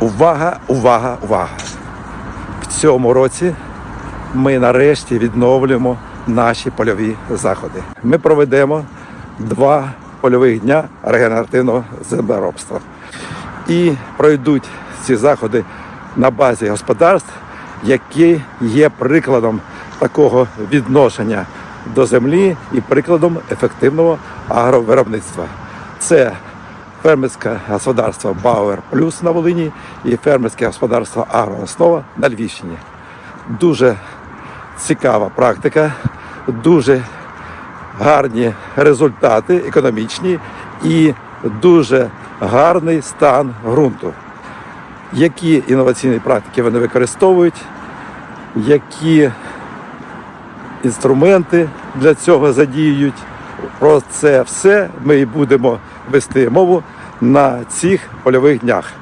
Увага, увага, увага! В цьому році ми нарешті відновлюємо наші польові заходи. Ми проведемо два польових дня регенеративного землеробства. І пройдуть ці заходи на базі господарств, які є прикладом такого відношення до землі і прикладом ефективного агровиробництва. Це фермерське господарство Бауер Плюс на Волині і фермерське господарство Агрооснова на Львівщині. Дуже цікава практика, дуже гарні результати економічні і дуже гарний стан ґрунту. Які інноваційні практики вони використовують, які інструменти для цього задіюють. Про це все ми і будемо вести мову на цих польових днях.